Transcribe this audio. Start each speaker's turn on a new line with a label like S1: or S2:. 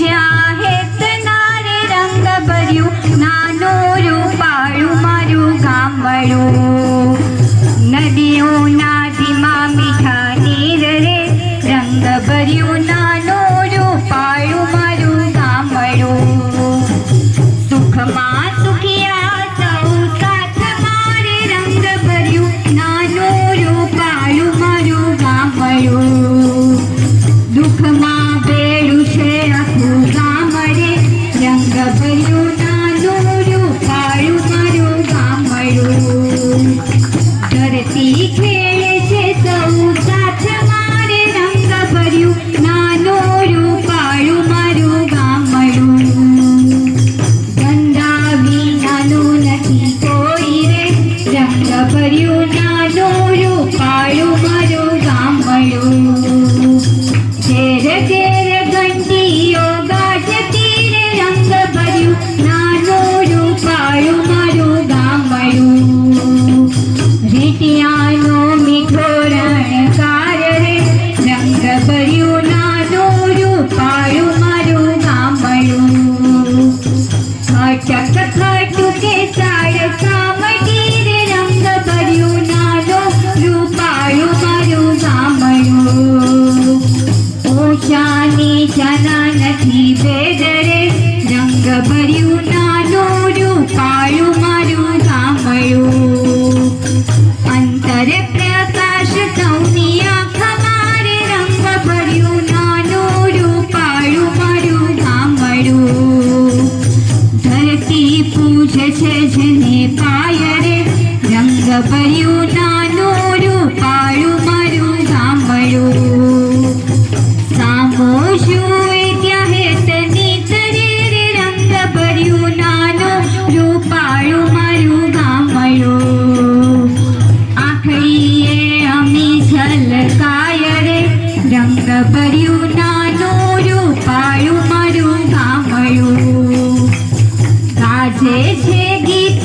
S1: હેતના રે રંગ ભર્યું, નાનું રૂપાળું મારું ગામડું. નદીઓના ધીમા મીઠા નીર રે રંગ ભર્યું, નાનું રૂપાળું મારું ગામડું. સુખમાં સુખિયા સૌ સાથ રંગ ભર્યું, નાનું રૂપાળું મારું ગામડું. રંગ ભર્યું નાનું રૂપાળું મારું સાંભળ્યું અંતરે પ્રકાશ સૌની આંખ મારે રંગ ભર્યું નાનું કાળું મારું ગામડું. ધરતી પૂજે છે જેને પાયરે રંગ ભર્યું નાનું પડ્યું નાનું રૂપાળું મારું ગામડું. ગાજે છે ગીત